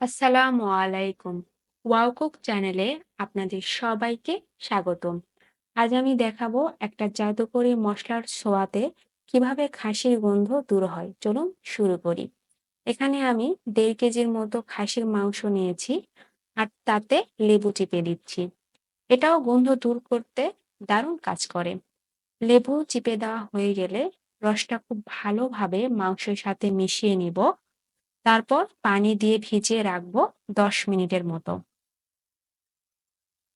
আসসালামু আলাইকুম। Wow cook চ্যানেলে আপনাদের সবাইকে স্বাগতম। আজ আমি দেখাবো একটা জাদুকরি মশলার ছোঁয়াতে কীভাবে খাসির গন্ধ দূর হয়। চলুন শুরু করি। এখানে আমি দেড় কেজির মতো খাসির মাংস নিয়েছি আর তাতে লেবু চিপে দিচ্ছি। এটাও গন্ধ দূর করতে দারুণ কাজ করে। লেবু চিপে দেওয়া হয়ে গেলে রসটা খুব ভালোভাবে মাংসের সাথে মিশিয়ে নিব তারপর পানি দিয়ে ভিজিয়ে রাখব দশ মিনিটের মতো।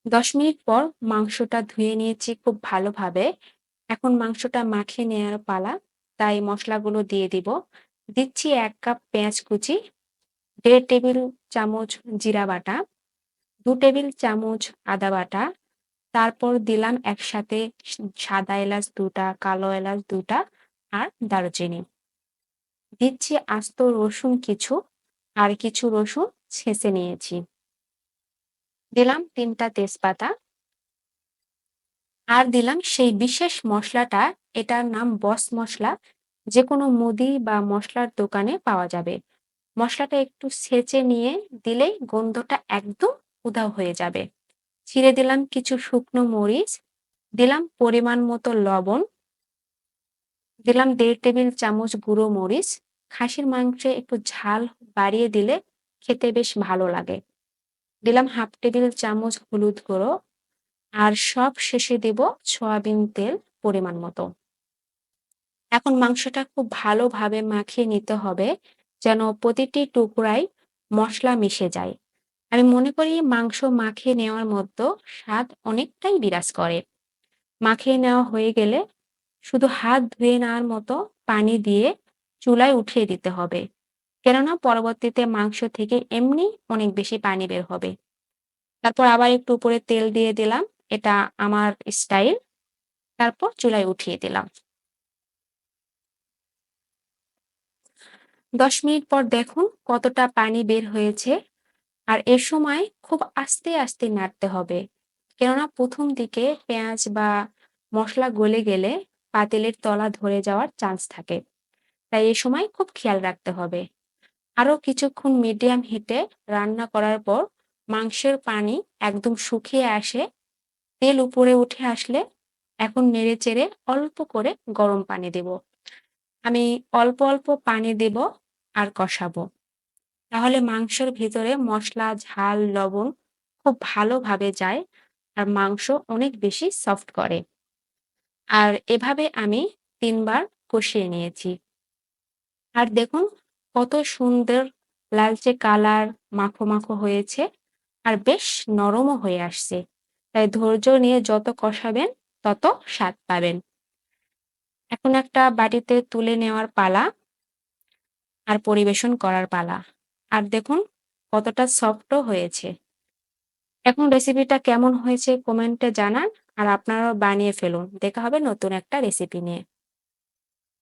দশ মিনিট পর মাংসটা ধুয়ে নিয়েছি খুব ভালোভাবে। এখন মাংসটা মাখিয়ে নেওয়ার পালা, তাই মশলাগুলো দিয়ে দিব। দিচ্ছি এক কাপ পেঁয়াজ কুচি, দেড় টেবিল চামচ জিরা বাটা, দু টেবিল চামচ আদা বাটা, তারপর দিলাম একসাথে সাদা এলাচ দুটা, কালো এলাচ দুটা আর দারুচিনি। দিচ্ছি আস্ত রসুন কিছু আর কিছু রসুন ছেঁচে নিয়েছি। দিলাম তিনটা তেজপাতা। আর দিলাম সেই বিশেষ মশলাটা, এটার নাম বস মশলা। যে কোনো মুদি বা মশলার দোকানে পাওয়া যাবে। মশলাটা একটু ছেঁচে নিয়ে দিলেই গন্ধটা একদম উধাও হয়ে যাবে। ছিঁড়ে দিলাম কিছু শুকনো মরিচ, দিলাম পরিমাণ মতো লবণ, দিলাম দেড় টেবিল চামচ গুঁড়ো মরিচ খাসির মাংসে একটু ঝাল বাড়িয়ে দিলে খেতে বেশ ভালো লাগে। দিলাম হাফ টেবিল চামচ হলুদ গুঁড়ো আর সব শেষে দেব সয়াবিন তেল পরিমাণ মতো। এখন মাংসটা খুব ভালোভাবে মাখিয়ে নিতে হবে যেন প্রতিটি টুকরায় মশলা মিশে যায়। আমি মনে করি মাংস মাখিয়ে নেওয়ার মতো স্বাদ অনেকটাই বিরাজ করে। মাখিয়ে নেওয়া হয়ে গেলে শুধু হাত ধুয়ে নেওয়ার মতো পানি দিয়ে চুলায় উঠিয়ে দিতে হবে। কেননা পরবর্তীতে মাংস থেকে এমনি অনেক বেশি পানি বের হবে। তারপর আবার একটু উপরে তেল দিয়ে দিলাম, এটা আমার স্টাইল। তারপর চুলায় উঠিয়ে দিলাম। দশ মিনিট পর দেখুন কতটা পানি বের হয়েছে। আর এ সময় খুব আস্তে আস্তে নাড়তে হবে। কেননা প্রথম দিকে পেঁয়াজ বা মশলা গলে গেলে পাতিলের তলা ধরে যাওয়ার চান্স থাকে। তাই এই সময় খুব খেয়াল রাখতে হবে। আরও কিছুক্ষণ মিডিয়াম হিটে রান্না করার পর মাংসের পানি একদম শুকিয়ে আসে, তেল উপরে উঠে আসলে এখন নেড়ে চেড়ে অল্প করে গরম পানি দেব। আমি অল্প অল্প পানি দেব আর কষাবো। তাহলে মাংসের ভিতরে মশলা, ঝাল, লবণ খুব ভালোভাবে যায় আর মাংস অনেক বেশি সফট করে। আর এভাবে আমি তিনবার কষিয়ে নিয়েছি। আর দেখুন, কত সুন্দর লালচে কালার মাখো মাখো হয়েছে আর বেশ নরমও হয়ে আসছে। তাই ধৈর্য নিয়ে যত কষাবেন, তত স্বাদ পাবেন। এখন একটা বাটিতে তুলে নেওয়ার পালা আর পরিবেশন করার পালা। আর দেখুন, কতটা সফটও হয়েছে। এখন রেসিপিটা কেমন হয়েছে কমেন্টে জানান আর আপনারাও বানিয়ে ফেলুন। দেখা হবে নতুন একটা রেসিপি নিয়ে।